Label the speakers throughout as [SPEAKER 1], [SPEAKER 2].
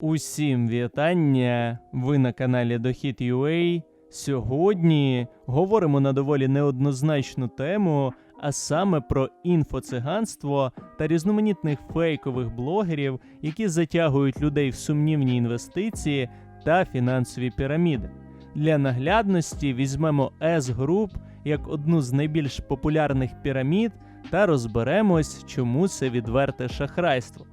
[SPEAKER 1] Усім вітання! Ви на каналі Дохід.ua. Сьогодні говоримо на доволі неоднозначну тему, а саме про інфоциганство та різноманітних фейкових блогерів, які затягують людей в сумнівні інвестиції та фінансові піраміди. Для наглядності візьмемо S-Group як одну з найбільш популярних пірамід та розберемось, чому це відверте шахрайство.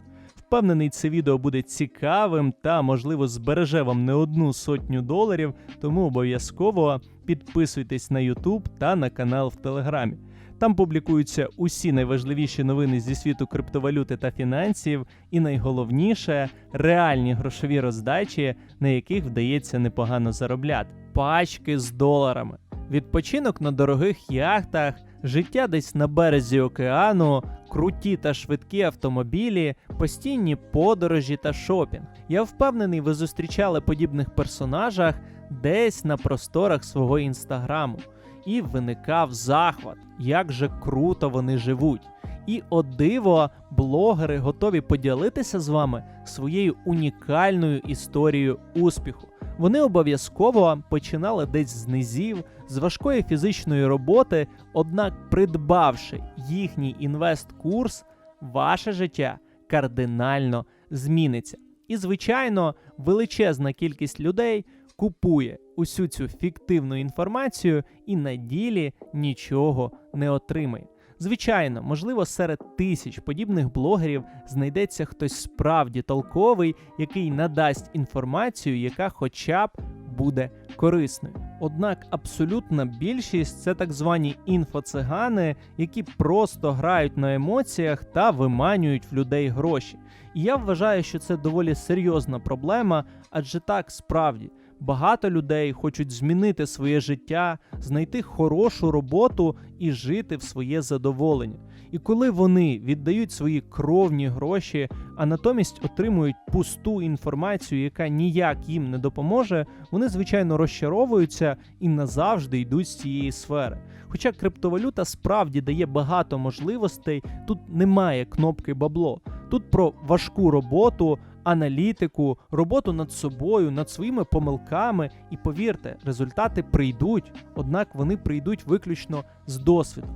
[SPEAKER 1] Впевнений, це відео буде цікавим та, можливо, збереже вам не одну сотню доларів, тому обов'язково підписуйтесь на YouTube та на канал в Телеграмі. Там публікуються усі найважливіші новини зі світу криптовалюти та фінансів, і найголовніше реальні грошові роздачі, на яких вдається непогано заробляти. Пачки з доларами, відпочинок на дорогих яхтах, життя десь на березі океану, круті та швидкі автомобілі, постійні подорожі та шопінг. Я впевнений, ви зустрічали подібних персонажах десь на просторах свого інстаграму. І виникав захват, як же круто вони живуть. І о диво, блогери готові поділитися з вами своєю унікальною історією успіху. Вони обов'язково починали десь з низів, з важкої фізичної роботи, однак, придбавши їхній інвест-курс, ваше життя кардинально зміниться. І, звичайно, величезна кількість людей купує усю цю фіктивну інформацію і на ділі нічого не отримає. Звичайно, можливо, серед тисяч подібних блогерів знайдеться хтось справді толковий, який надасть інформацію, яка хоча б буде корисною. Однак абсолютна більшість це так звані інфоцигани, які просто грають на емоціях та виманюють в людей гроші. І я вважаю, що це доволі серйозна проблема, адже так справді. Багато людей хочуть змінити своє життя, знайти хорошу роботу і жити в своє задоволення. І коли вони віддають свої кровні гроші, а натомість отримують пусту інформацію, яка ніяк їм не допоможе, вони звичайно розчаровуються і назавжди йдуть з цієї сфери. Хоча криптовалюта справді дає багато можливостей, тут немає кнопки бабло. Тут про важку роботу, аналітику, роботу над собою, над своїми помилками. І повірте, результати прийдуть, однак вони прийдуть виключно з досвіду.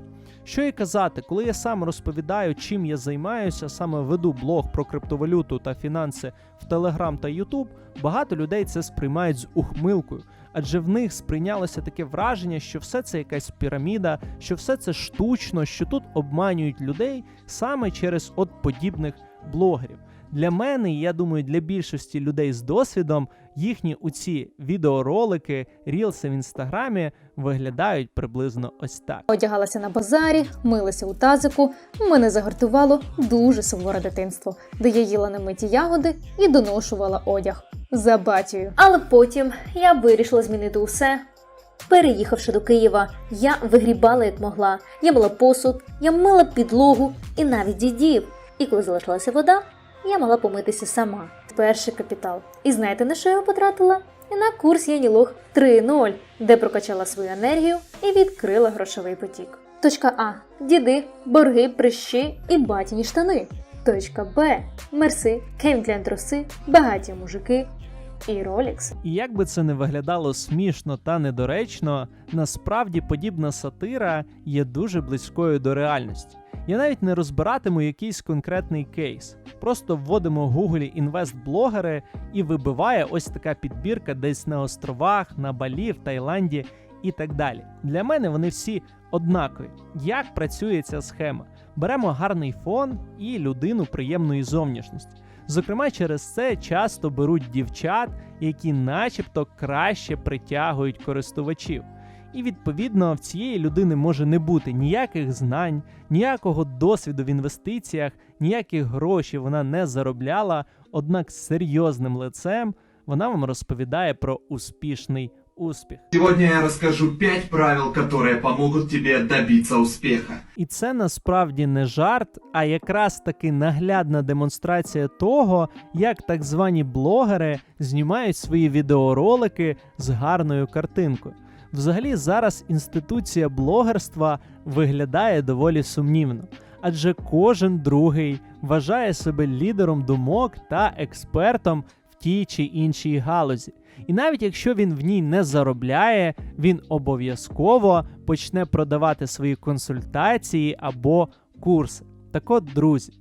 [SPEAKER 1] Що і казати, коли я сам розповідаю, чим я займаюся, саме веду блог про криптовалюту та фінанси в Телеграм та Ютуб, багато людей це сприймають з ухмилкою, адже в них сприйнялося таке враження, що все це якась піраміда, що все це штучно, що тут обманюють людей саме через от подібних блогерів. Для мене, я думаю, для більшості людей з досвідом, їхні оці відеоролики, рілси в інстаграмі виглядають приблизно ось так.
[SPEAKER 2] Одягалася на базарі, милася у тазику. Мене загартувало дуже суворе дитинство, де я їла немиті ягоди і доношувала одяг за батію. Але потім я вирішила змінити усе. Переїхавши до Києва, я вигрібала як могла. Я мила посуд, я мила підлогу і навіть дідів. І коли залишилася вода, я могла помитися сама. Перший капітал. І знаєте, на що я потратила? На курс Янілог 3.0, де прокачала свою енергію і відкрила грошовий потік. Точка А. Діди, борги, прищі і батіні штани. Точка Б. Мерси, Кемтлін труси, багаті мужики і Ролікс.
[SPEAKER 1] І як би це не виглядало смішно та недоречно, насправді подібна сатира є дуже близькою до реальності. Я навіть не розбиратиму якийсь конкретний кейс. Просто вводимо в гуглі інвестблогери і вибиває ось така підбірка десь на островах, на Балі, в Таїланді і так далі. Для мене вони всі однакові. Як працює ця схема? Беремо гарний фон і людину приємної зовнішності. Зокрема, через це часто беруть дівчат, які начебто краще притягують користувачів. І відповідно в цієї людини може не бути ніяких знань, ніякого досвіду в інвестиціях, ніяких грошей вона не заробляла. Однак з серйозним лицем вона вам розповідає про успішний успіх.
[SPEAKER 3] Сегодня я расскажу 5 правил, которые помогут тебе добиться успеха.
[SPEAKER 1] І це насправді не жарт, а якраз таки наглядна демонстрація того, як так звані блогери знімають свої відеоролики з гарною картинкою. Взагалі, зараз інституція блогерства виглядає доволі сумнівно, адже кожен другий вважає себе лідером думок та експертом в тій чи іншій галузі. І навіть якщо він в ній не заробляє, він обов'язково почне продавати свої консультації або курси. Так от, друзі,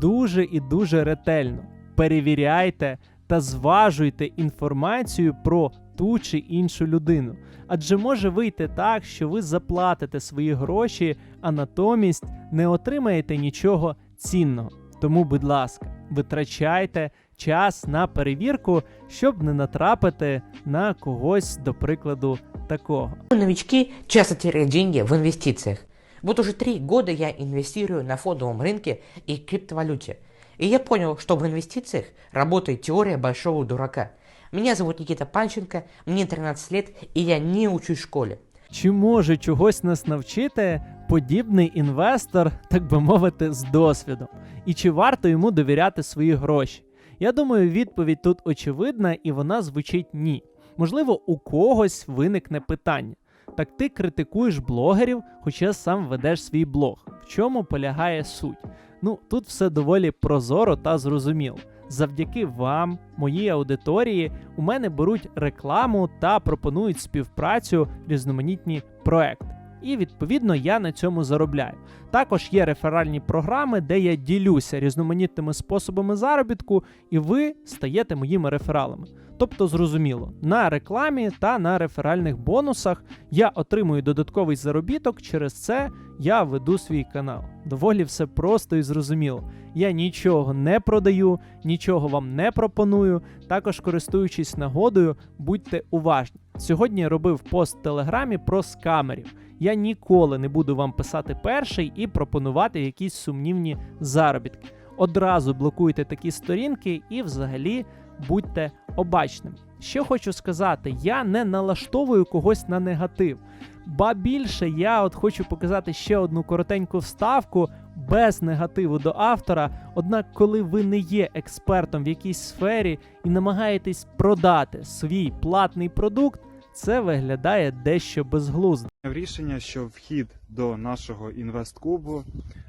[SPEAKER 1] дуже і дуже ретельно перевіряйте та зважуйте інформацію про ту чи іншу людину. Адже може вийти так, що ви заплатите свої гроші, а натомість не отримаєте нічого цінного. Тому, будь ласка, витрачайте час на перевірку, щоб не натрапити на когось, до прикладу, такого.
[SPEAKER 4] Новички часто теряют деньги в инвестициях. Вот уже три года я инвестирую на фондовом рынке и криптовалюте. И я понял, что в инвестициях работает теория большого дурака. Меня зовут Никита Панченко, мне 13 лет, и я не учусь в школе.
[SPEAKER 1] Чи може чогось нас навчити подібний інвестор, так би мовити, з досвідом? І чи варто йому довіряти свої гроші? Я думаю, відповідь тут очевидна, і вона звучить ні. Можливо, у когось виникне питання. Так ти критикуєш блогерів, хоча сам ведеш свій блог. В чому полягає суть? Ну, тут все доволі прозоро та зрозуміло. Завдяки вам, моїй аудиторії, у мене беруть рекламу та пропонують співпрацю різноманітні проекти. І відповідно я на цьому заробляю. Також є реферальні програми, де я ділюся різноманітними способами заробітку, і ви стаєте моїми рефералами. Тобто, зрозуміло, на рекламі та на реферальних бонусах я отримую додатковий заробіток, через це я веду свій канал. Доволі все просто і зрозуміло. Я нічого не продаю, нічого вам не пропоную. Також користуючись нагодою, будьте уважні. Сьогодні я робив пост в телеграмі про скамерів. Я ніколи не буду вам писати перший і пропонувати якісь сумнівні заробітки. Одразу блокуйте такі сторінки і взагалі будьте обачними. Що хочу сказати, я не налаштовую когось на негатив. Ба більше я от хочу показати ще одну коротеньку вставку без негативу до автора. Однак, коли ви не є експертом в якійсь сфері і намагаєтесь продати свій платний продукт, це виглядає дещо безглуздо.
[SPEAKER 5] Рішення, що вхід до нашого інвест-клубу,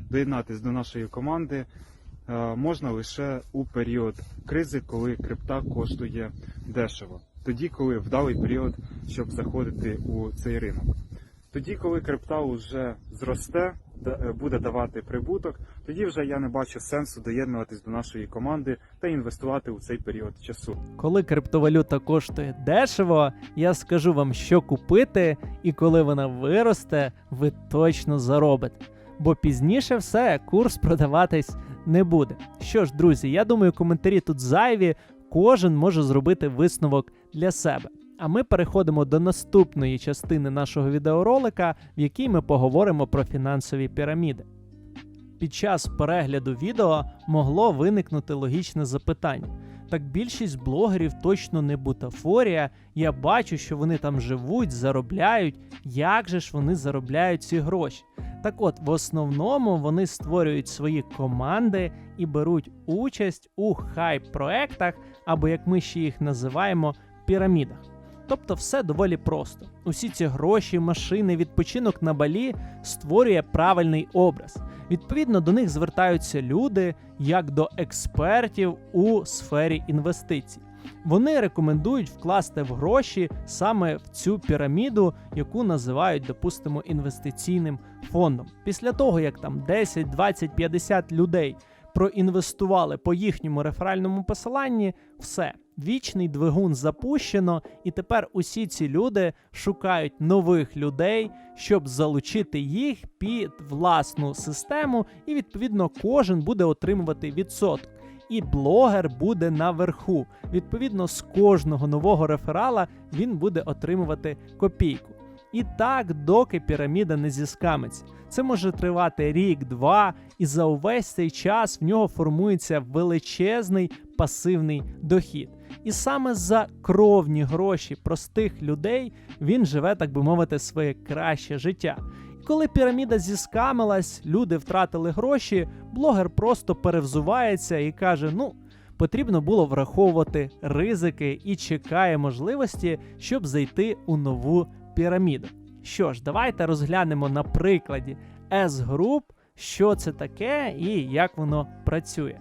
[SPEAKER 5] доєднатись до нашої команди е, можна лише у період кризи, коли крипта коштує дешево. Тоді, коли вдалий період, щоб заходити у цей ринок. Тоді, коли крипта вже зросте, буде давати прибуток, тоді вже я не бачу сенсу доєднуватись до нашої команди та інвестувати у цей період часу.
[SPEAKER 1] Коли криптовалюта коштує дешево, я скажу вам, що купити, і коли вона виросте, ви точно заробите. Бо пізніше все, курс продаватись не буде. Що ж, друзі, я думаю, коментарі тут зайві, кожен може зробити висновок для себе. А ми переходимо до наступної частини нашого відеоролика, в якій ми поговоримо про фінансові піраміди. Під час перегляду відео могло виникнути логічне запитання. Так більшість блогерів точно не бутафорія. Я бачу, що вони там живуть, заробляють. Як же ж вони заробляють ці гроші? Так от, в основному вони створюють свої команди і беруть участь у хайп-проектах, або як ми ще їх називаємо, пірамідах. Тобто все доволі просто. Усі ці гроші, машини, відпочинок на балі створює правильний образ. Відповідно, до них звертаються люди як до експертів у сфері інвестицій. Вони рекомендують вкласти в гроші саме в цю піраміду, яку називають, допустимо, інвестиційним фондом. Після того, як там 10, 20, 50 людей проінвестували по їхньому реферальному посиланні, все. Вічний двигун запущено, і тепер усі ці люди шукають нових людей, щоб залучити їх під власну систему, і відповідно кожен буде отримувати відсоток. І блогер буде наверху. Відповідно, з кожного нового реферала він буде отримувати копійку. І так, доки піраміда не зіскамиться. Це може тривати рік-два, і за увесь цей час в нього формується величезний пасивний дохід. І саме за кровні гроші простих людей він живе, так би мовити, своє краще життя. І коли піраміда зіскамилась, люди втратили гроші, блогер просто перевзувається і каже: ну. Потрібно було враховувати ризики і чекає можливості, щоб зайти у нову піраміду. Що ж, давайте розглянемо на прикладі S-Group, що це таке і як воно працює.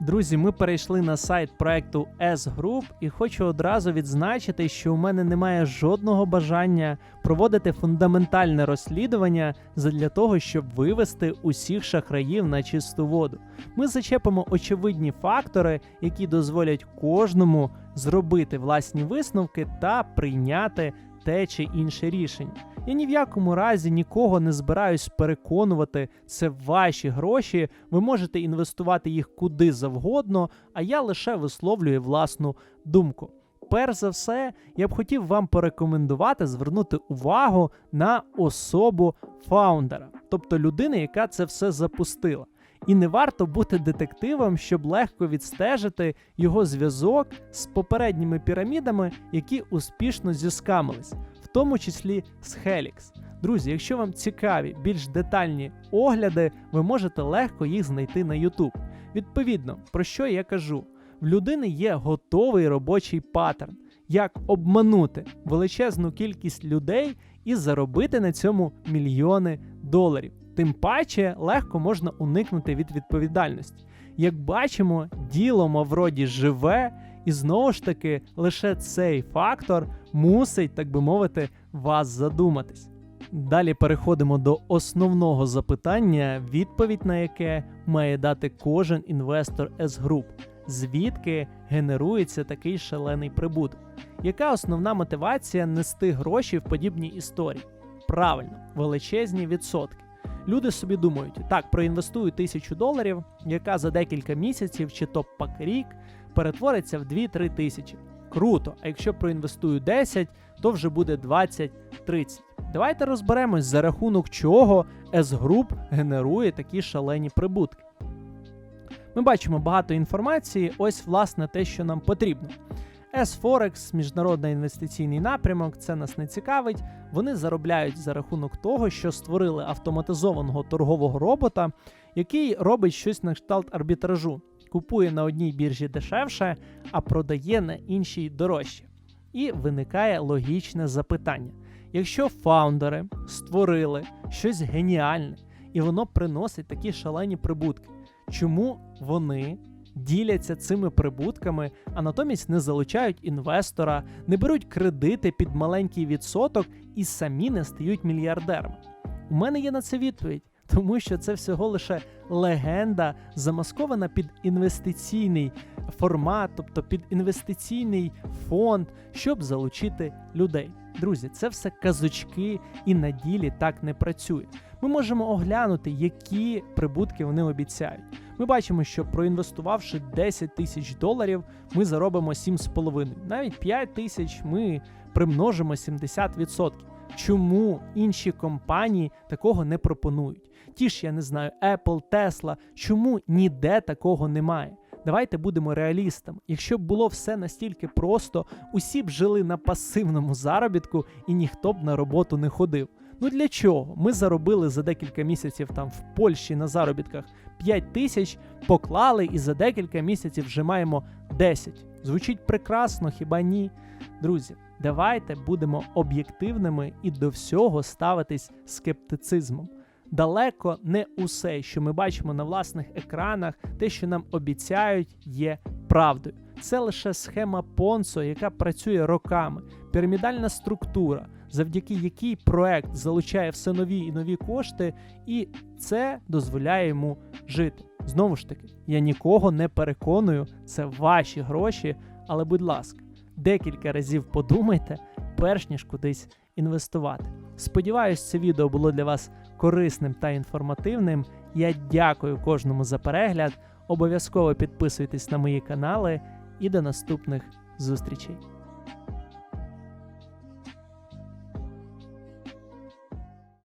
[SPEAKER 1] Друзі, ми перейшли на сайт проекту S-Group і хочу одразу відзначити, що у мене немає жодного бажання проводити фундаментальне розслідування для того, щоб вивести усіх шахраїв на чисту воду. Ми зачепимо очевидні фактори, які дозволять кожному зробити власні висновки та прийняти те чи інше рішення. Я ні в якому разі нікого не збираюсь переконувати, це ваші гроші, ви можете інвестувати їх куди завгодно, а я лише висловлюю власну думку. Перш за все, я б хотів вам порекомендувати звернути увагу на особу фаундера, тобто людини, яка це все запустила. І не варто бути детективом, щоб легко відстежити його зв'язок з попередніми пірамідами, які успішно зіскамились, в тому числі з Helix. Друзі, якщо вам цікаві більш детальні огляди, ви можете легко їх знайти на YouTube. Відповідно, про що я кажу? В людини є готовий робочий паттерн, як обманути величезну кількість людей і заробити на цьому мільйони доларів. Тим паче легко можна уникнути від відповідальності. Як бачимо, діло Мавроді живе, і знову ж таки лише цей фактор мусить, так би мовити, вас задуматись. Далі переходимо до основного запитання, відповідь на яке має дати кожен інвестор S-Group. Звідки генерується такий шалений прибуток? Яка основна мотивація нести гроші в подібній історії? Правильно, величезні відсотки. Люди собі думають, так, проінвестую тисячу доларів, яка за декілька місяців чи то пак рік перетвориться в 2-3 тисячі. Круто, а якщо проінвестую 10, то вже буде 20-30. Давайте розберемось, за рахунок чого S-Group генерує такі шалені прибутки. Ми бачимо багато інформації, ось власне те, що нам потрібно. S-Forex, міжнародний інвестиційний напрямок, це нас не цікавить. Вони заробляють за рахунок того, що створили автоматизованого торгового робота, який робить щось на кшталт арбітражу, купує на одній біржі дешевше, а продає на іншій дорожче. І виникає логічне запитання: якщо фаундери створили щось геніальне і воно приносить такі шалені прибутки, чому вони діляться цими прибутками, а натомість не залучають інвестора, не беруть кредити під маленький відсоток і самі не стають мільярдерами? У мене є на це відповідь. Тому що це всього лише легенда, замаскована під інвестиційний формат, тобто під інвестиційний фонд, щоб залучити людей. Друзі, це все казочки, і на ділі так не працює. Ми можемо оглянути, які прибутки вони обіцяють. Ми бачимо, що проінвестувавши 10 тисяч доларів, ми заробимо 7,5. Навіть 5 тисяч ми примножимо 70%. Чому інші компанії такого не пропонують? Ті ж, я не знаю, Apple, Tesla, чому ніде такого немає? Давайте будемо реалістами. Якщо б було все настільки просто, усі б жили на пасивному заробітку і ніхто б на роботу не ходив. Ну для чого? Ми заробили за декілька місяців там в Польщі на заробітках 5 тисяч, поклали і за декілька місяців вже маємо 10. Звучить прекрасно, хіба ні? Друзі, давайте будемо об'єктивними і до всього ставитись скептицизмом. Далеко не усе, що ми бачимо на власних екранах, те, що нам обіцяють, є правдою. Це лише схема Понсо, яка працює роками, пірамідальна структура, завдяки якій проект залучає все нові і нові кошти, і це дозволяє йому жити. Знову ж таки, я нікого не переконую, це ваші гроші, але будь ласка, декілька разів подумайте, перш ніж кудись інвестувати. Сподіваюсь, це відео було для вас корисним та інформативним. Я дякую кожному за перегляд. Обов'язково підписуйтесь на мої канали і до наступних зустрічей.